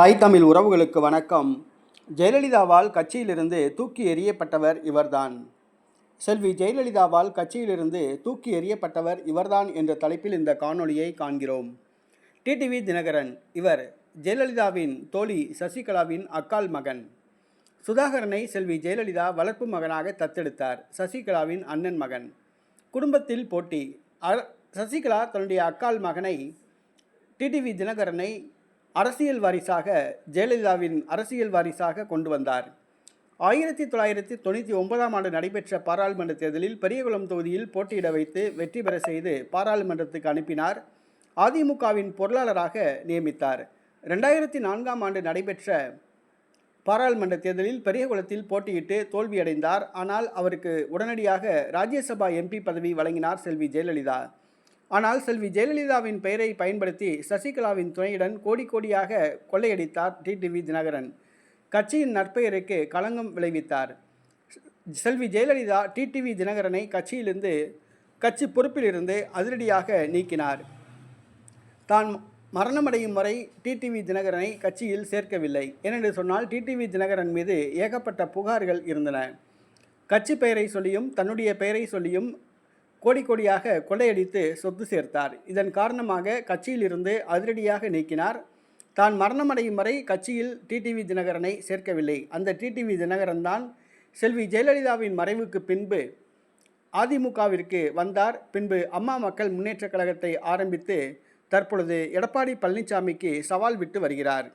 தாய் தமிழ் உறவுகளுக்கு வணக்கம். ஜெயலலிதாவால் கட்சியிலிருந்து தூக்கி எறியப்பட்டவர் இவர்தான். செல்வி ஜெயலலிதாவால் கட்சியிலிருந்து தூக்கி எறியப்பட்டவர் இவர்தான் என்ற தலைப்பில் இந்த காணொளியை காண்கிறோம். டிடிவி தினகரன் இவர் ஜெயலலிதாவின் தோழி சசிகலாவின் அக்கால் மகன். சுதாகரனை செல்வி ஜெயலலிதா வளர்ப்பு மகனாக தத்தெடுத்தார் சசிகலாவின் அண்ணன் மகன். குடும்பத்தில் போட்டி அ- சசிகலா தன்னுடைய அக்கால் மகனை டிடிவி தினகரனை அரசியல் வாரிசாக ஜெயலலிதாவின் அரசியல் வாரிசாக கொண்டு வந்தார். ஆயிரத்தி தொள்ளாயிரத்தி தொண்ணூற்றி ஒன்பதாம் ஆண்டு நடைபெற்ற பாராளுமன்ற தேர்தலில் பெரியகுளம் தொகுதியில் போட்டியிட வைத்து வெற்றி பெற செய்து பாராளுமன்றத்துக்கு அனுப்பினார். அதிமுகவின் பொருளாளராக நியமித்தார். ரெண்டாயிரத்தி நான்காம் ஆண்டு நடைபெற்ற பாராளுமன்ற தேர்தலில் பெரியகுளத்தில் போட்டியிட்டு தோல்வியடைந்தார். ஆனால் அவருக்கு உடனடியாக ராஜ்யசபா எம்பி பதவி வழங்கினார் செல்வி ஜெயலலிதா. ஆனால் செல்வி ஜெயலலிதாவின் பெயரை பயன்படுத்தி சசிகலாவின் துணையுடன் கோடி கோடியாக கொள்ளையடித்தார் டிடிவி தினகரன். கட்சியின் நற்பெயருக்கு களங்கம் விளைவித்தார். செல்வி ஜெயலலிதா டிடிவி தினகரனை கட்சியிலிருந்து கட்சி பொறுப்பிலிருந்து அதிரடியாக நீக்கினார். தான் மரணமடையும் வரை டிடிவி தினகரனை கட்சியில் சேர்க்கவில்லை. ஏனென்று சொன்னால் டிடிவி தினகரன் மீது ஏகப்பட்ட புகார்கள் இருந்தன. கட்சி பெயரை சொல்லியும் தன்னுடைய பெயரை சொல்லியும் கோடி கோடியாக கொள்ளையடித்து சொத்து சேர்த்தார். இதன் காரணமாக கட்சியிலிருந்து அதிரடியாக நீக்கினார். தான் மரணமடையும் வரை கட்சியில் டிடிவி தினகரனை சேர்க்கவில்லை. அந்த டிடிவி தினகரன் தான் செல்வி ஜெயலலிதாவின் மறைவுக்கு பின்பு அதிமுகவிற்கு வந்தார். பின்பு அம்மா மக்கள் முன்னேற்றக் கழகத்தை ஆரம்பித்து தற்பொழுது எடப்பாடி பழனிசாமிக்கு சவால் விட்டு வருகிறார்.